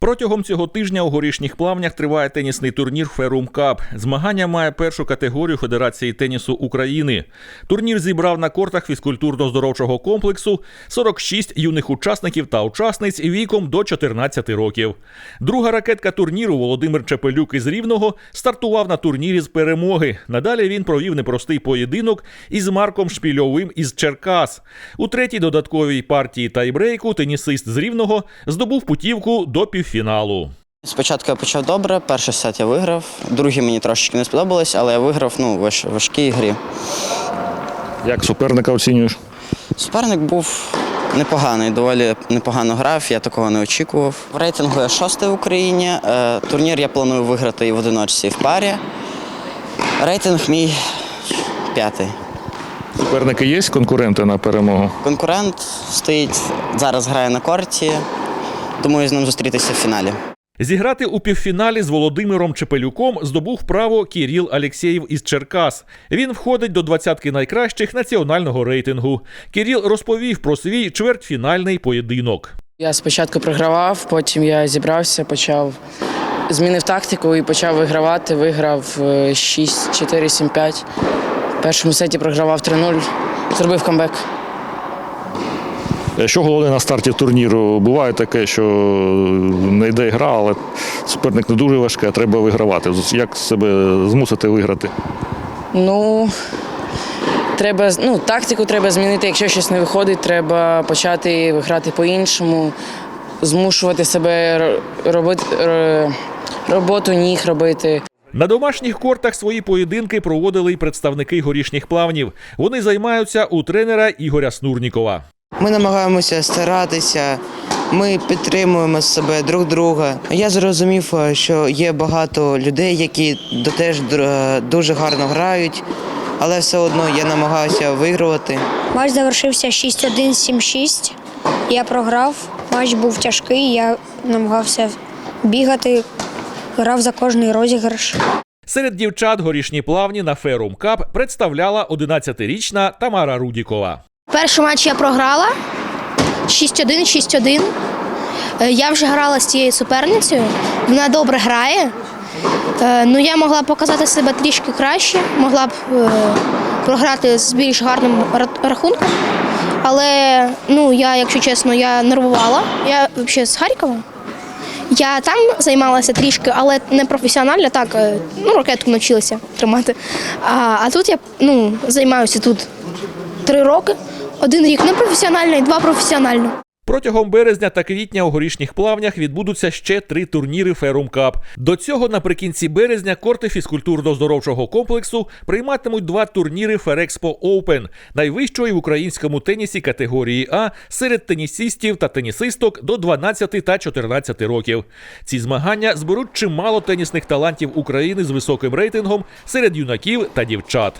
Протягом цього тижня у горішніх плавнях триває тенісний турнір Ферум Кап. Змагання має першу категорію Федерації тенісу України. Турнір зібрав на кортах фізкультурно-здоровчого комплексу 46 юних учасників та учасниць віком до 14 років. Друга ракетка турніру Володимир Чепелюк із Рівного стартував на турнірі з перемоги. Надалі він провів непростий поєдинок із Марком Шпільовим із Черкас. У третій додатковій партії тайбрейку тенісист з Рівного здобув путівку до півфіналу. Спочатку я почав добре, перший сет я виграв, другий мені трошечки не сподобалось, але я виграв ну, важ, важкій грі. Як суперника оцінюєш? Суперник був непоганий, доволі непогано грав, я такого не очікував. В рейтингу я шостий в Україні. Е, Турнір я планую виграти і в одиночці, і в парі. Рейтинг мій п'ятий. Суперники є конкуренти на перемогу? Конкурент стоїть, зараз грає на корті. Думаю, з ним зустрітися в фіналі. Зіграти у півфіналі з Володимиром Чепелюком здобув право Кіріл Алєксєєв із Черкас. Він входить до двадцятки найкращих національного рейтингу. Кіріл розповів про свій чвертьфінальний поєдинок. Я спочатку програвав, потім я зібрався, почав змінив тактику і почав вигравати. Виграв е, 6-4-7-5. В першому сеті програвав 3-0, зробив камбек. Що головне на старті турніру? Буває таке, що не йде гра, але суперник не дуже важкий, а треба вигравати. Як себе змусити виграти? Ну, треба, ну, тактику треба змінити. Якщо щось не виходить, треба почати грати по-іншому, змушувати себе робити роботу ніг робити. На домашніх кортах свої поєдинки проводили й представники горішніх плавнів. Вони займаються у тренера Ігоря Снурнікова. Ми намагаємося старатися, ми підтримуємо себе друг друга. Я зрозумів, е, що є багато людей, які до- теж е, дуже гарно грають, але все одно я намагаюся вигравати. Матч завершився 6-1, 7-6. Я програв. Матч був тяжкий, я намагався бігати, грав за кожний розіграш. Серед дівчат горішні плавні на Ферум Кап представляла 11-річна Тамара Рудікова. Перший матч я програла 6-1, 6-1. Е, Я вже грала з цією суперницею. Вона добре грає. Е, Ну, я могла показати себе трішки краще, могла б е, програти з більш гарним рахунком. Але ну, я, якщо чесно, я нервувала. Я взагалі з Харкова. Я там займалася трішки, але не професіонально, так, ну, ракетку навчилася тримати. А, а тут я ну, займаюся тут три роки. Один рік непрофесіонально і два професіонально. Протягом березня та квітня у горішніх плавнях відбудуться ще три турніри Ферум Кап. До цього наприкінці березня корти фізкультурно-здоровчого комплексу прийматимуть два турніри Ферекспо Оупен, найвищої в українському тенісі категорії А серед тенісистів та тенісисток до 12 та 14 років. Ці змагання зберуть чимало тенісних талантів України з високим рейтингом серед юнаків та дівчат.